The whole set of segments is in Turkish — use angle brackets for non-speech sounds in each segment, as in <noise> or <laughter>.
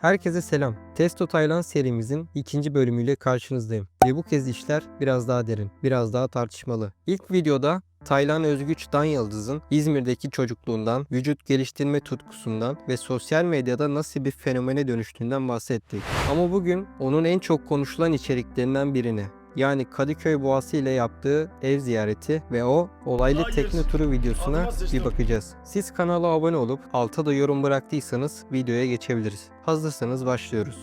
Herkese selam. Testo Taylan serimizin ikinci bölümüyle karşınızdayım. Ve bu kez işler biraz daha derin, biraz daha tartışmalı. İlk videoda Taylan Özgüç Dan Yıldız'ın İzmir'deki çocukluğundan, vücut geliştirme tutkusundan ve sosyal medyada nasıl bir fenomene dönüştüğünden bahsettik. Ama bugün onun en çok konuşulan içeriklerinden birini yani Kadıköy Boğası ile yaptığı ev ziyareti ve o olaylı Hayır. tekne turu videosuna bir bakacağız. Siz kanala abone olup alta da yorum bıraktıysanız videoya geçebiliriz. Hazırsanız başlıyoruz.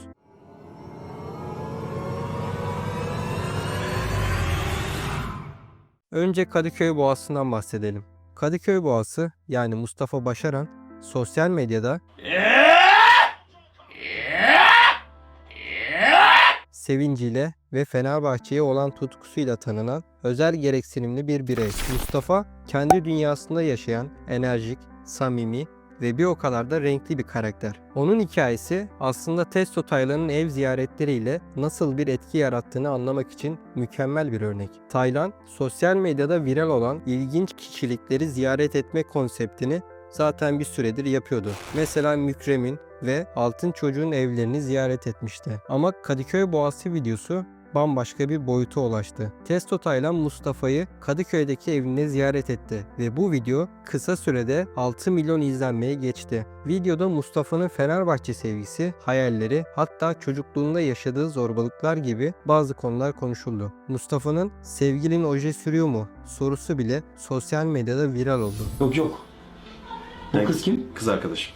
Önce Kadıköy Boğası'ndan bahsedelim. Kadıköy Boğası yani Mustafa Başaran sosyal medyada sevinciyle ve Fenerbahçe'ye olan tutkusuyla tanınan özel gereksinimli bir birey. Mustafa kendi dünyasında yaşayan enerjik, samimi ve bir o kadar da renkli bir karakter. Onun hikayesi aslında Testo Taylan'ın ev ziyaretleriyle nasıl bir etki yarattığını anlamak için mükemmel bir örnek. Taylan, sosyal medyada viral olan ilginç kişilikleri ziyaret etme konseptini zaten bir süredir yapıyordu. Mesela Mükrem'in ve Altın Çocuğun evlerini ziyaret etmişti. Ama Kadıköy Boğası videosu bambaşka bir boyuta ulaştı. Testo Taylan Mustafa'yı Kadıköy'deki evinde ziyaret etti ve bu video kısa sürede 6 milyon izlenmeye geçti. Videoda Mustafa'nın Fenerbahçe sevgisi, hayalleri, hatta çocukluğunda yaşadığı zorbalıklar gibi bazı konular konuşuldu. Mustafa'nın sevgilin oje sürüyor mu sorusu bile sosyal medyada viral oldu. Yok yok. Ben- kız kim? Kız arkadaşım.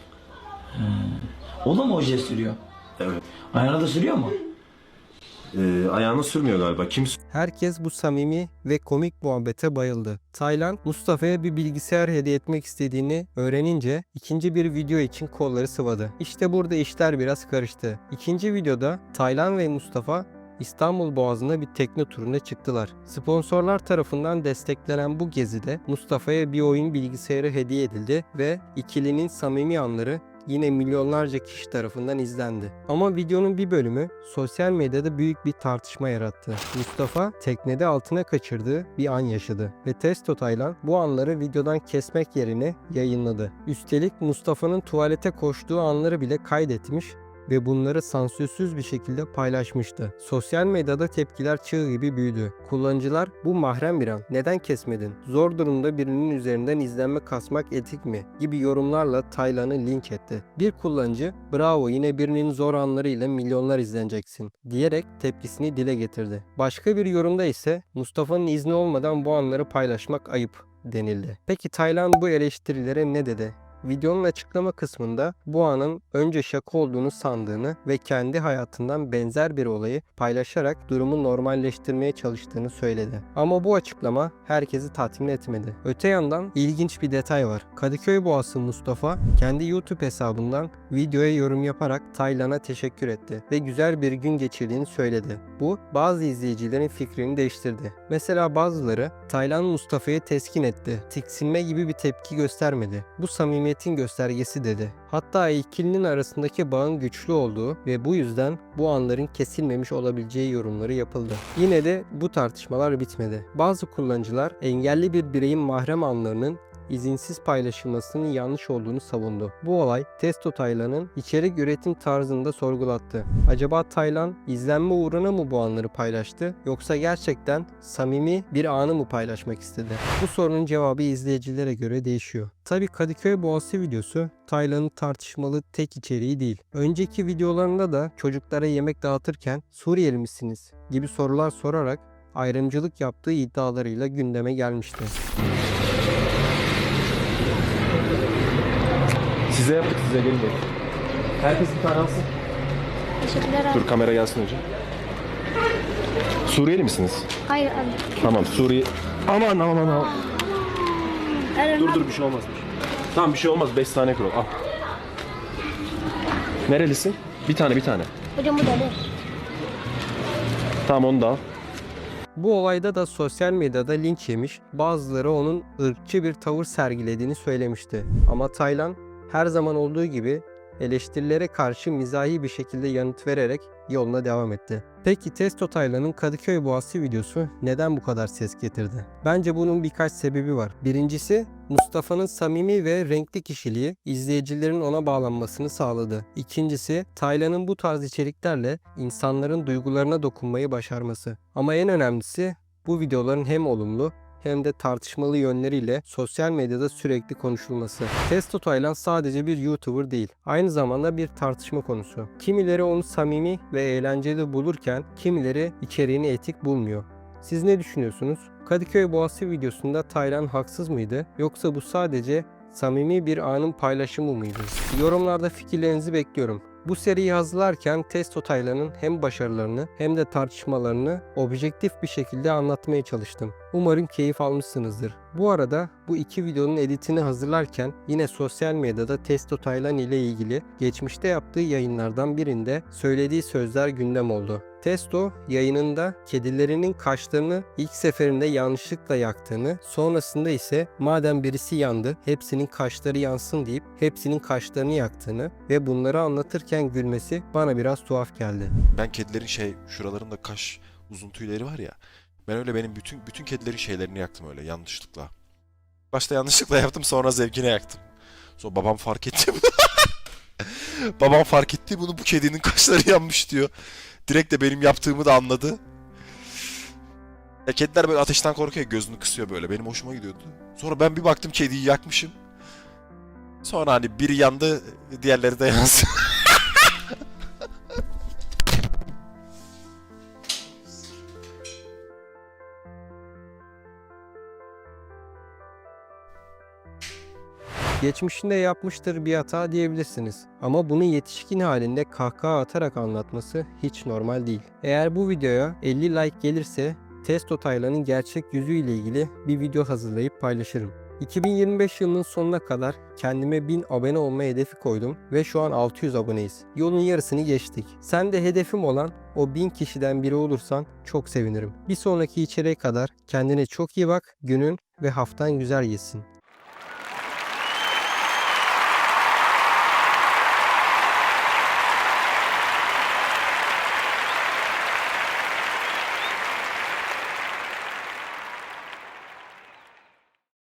O da mı oje sürüyor? Evet. Ayağına da sürüyor mu? Ee, ayağına sürmüyor galiba. Kim Herkes bu samimi ve komik muhabbete bayıldı. Taylan, Mustafa'ya bir bilgisayar hediye etmek istediğini öğrenince ikinci bir video için kolları sıvadı. İşte burada işler biraz karıştı. İkinci videoda Taylan ve Mustafa İstanbul Boğazı'nda bir tekne turuna çıktılar. Sponsorlar tarafından desteklenen bu gezide Mustafa'ya bir oyun bilgisayarı hediye edildi ve ikilinin samimi anları yine milyonlarca kişi tarafından izlendi. Ama videonun bir bölümü sosyal medyada büyük bir tartışma yarattı. Mustafa teknede altına kaçırdığı bir an yaşadı ve Testo Taylan bu anları videodan kesmek yerine yayınladı. Üstelik Mustafa'nın tuvalete koştuğu anları bile kaydetmiş ve bunları sansürsüz bir şekilde paylaşmıştı. Sosyal medyada tepkiler çığ gibi büyüdü. Kullanıcılar bu mahrem bir an neden kesmedin? Zor durumda birinin üzerinden izlenme kasmak etik mi? gibi yorumlarla Taylan'ı link etti. Bir kullanıcı bravo yine birinin zor anlarıyla milyonlar izleneceksin diyerek tepkisini dile getirdi. Başka bir yorumda ise Mustafa'nın izni olmadan bu anları paylaşmak ayıp denildi. Peki Taylan bu eleştirilere ne dedi? Videonun açıklama kısmında bu anın önce şaka olduğunu sandığını ve kendi hayatından benzer bir olayı paylaşarak durumu normalleştirmeye çalıştığını söyledi. Ama bu açıklama herkesi tatmin etmedi. Öte yandan ilginç bir detay var. Kadıköy Boğası Mustafa kendi YouTube hesabından videoya yorum yaparak Taylan'a teşekkür etti ve güzel bir gün geçirdiğini söyledi. Bu bazı izleyicilerin fikrini değiştirdi. Mesela bazıları Taylan Mustafa'yı teskin etti. Tiksinme gibi bir tepki göstermedi. Bu samimiyetin göstergesi dedi. Hatta ikilinin arasındaki bağın güçlü olduğu ve bu yüzden bu anların kesilmemiş olabileceği yorumları yapıldı. Yine de bu tartışmalar bitmedi. Bazı kullanıcılar engelli bir bireyin mahrem anlarının izinsiz paylaşılmasının yanlış olduğunu savundu. Bu olay Testo Taylan'ın içerik üretim tarzını da sorgulattı. Acaba Taylan izlenme uğruna mı bu anları paylaştı yoksa gerçekten samimi bir anı mı paylaşmak istedi? Bu sorunun cevabı izleyicilere göre değişiyor. Tabi Kadıköy Boğası videosu Taylan'ın tartışmalı tek içeriği değil. Önceki videolarında da çocuklara yemek dağıtırken Suriyeli misiniz gibi sorular sorarak ayrımcılık yaptığı iddialarıyla gündeme gelmişti. Size yaptık size gelin. Herkes bir tane alsın. Teşekkürler abi. Dur kamera gelsin önce. Suriyeli misiniz? Hayır abi. Tamam Suriye. Aman aman aman. Eren Dur abi. dur bir şey olmaz. Tamam bir şey olmaz 5 tane kilo al. Nerelisin? Bir tane bir tane. Hocam bu deli. Tamam onu da al. Bu olayda da sosyal medyada linç yemiş, bazıları onun ırkçı bir tavır sergilediğini söylemişti. Ama Taylan her zaman olduğu gibi eleştirilere karşı mizahi bir şekilde yanıt vererek yoluna devam etti. Peki Testo Taylan'ın Kadıköy Boğazı videosu neden bu kadar ses getirdi? Bence bunun birkaç sebebi var. Birincisi Mustafa'nın samimi ve renkli kişiliği izleyicilerin ona bağlanmasını sağladı. İkincisi Taylan'ın bu tarz içeriklerle insanların duygularına dokunmayı başarması. Ama en önemlisi bu videoların hem olumlu hem de tartışmalı yönleriyle sosyal medyada sürekli konuşulması. Testo Taylan sadece bir YouTuber değil, aynı zamanda bir tartışma konusu. Kimileri onu samimi ve eğlenceli bulurken kimileri içeriğini etik bulmuyor. Siz ne düşünüyorsunuz? Kadıköy Boğazı videosunda Taylan haksız mıydı? Yoksa bu sadece samimi bir anın paylaşımı mıydı? Yorumlarda fikirlerinizi bekliyorum. Bu seriyi hazırlarken Testo Taylan'ın hem başarılarını hem de tartışmalarını objektif bir şekilde anlatmaya çalıştım. Umarım keyif almışsınızdır. Bu arada bu iki videonun editini hazırlarken yine sosyal medyada Testo Taylan ile ilgili geçmişte yaptığı yayınlardan birinde söylediği sözler gündem oldu. Testo yayınında kedilerinin kaşlarını ilk seferinde yanlışlıkla yaktığını, sonrasında ise madem birisi yandı hepsinin kaşları yansın deyip hepsinin kaşlarını yaktığını ve bunları anlatırken gülmesi bana biraz tuhaf geldi. Ben kedilerin şey şuralarında kaş uzun tüyleri var ya. Ben öyle benim bütün bütün kedilerin şeylerini yaktım öyle yanlışlıkla. Başta yanlışlıkla yaptım sonra zevkine yaktım. Sonra babam fark etti <laughs> babam fark etti bunu bu kedinin kaşları yanmış diyor. Direkt de benim yaptığımı da anladı. Ya kediler böyle ateşten korkuyor gözünü kısıyor böyle. Benim hoşuma gidiyordu. Sonra ben bir baktım kediyi yakmışım. Sonra hani biri yandı diğerleri de yansın. <laughs> Geçmişinde yapmıştır bir hata diyebilirsiniz. Ama bunu yetişkin halinde kahkaha atarak anlatması hiç normal değil. Eğer bu videoya 50 like gelirse Testo Taylan'ın gerçek yüzüyle ilgili bir video hazırlayıp paylaşırım. 2025 yılının sonuna kadar kendime 1000 abone olma hedefi koydum ve şu an 600 aboneyiz. Yolun yarısını geçtik. Sen de hedefim olan o 1000 kişiden biri olursan çok sevinirim. Bir sonraki içeriğe kadar kendine çok iyi bak, günün ve haftan güzel geçsin.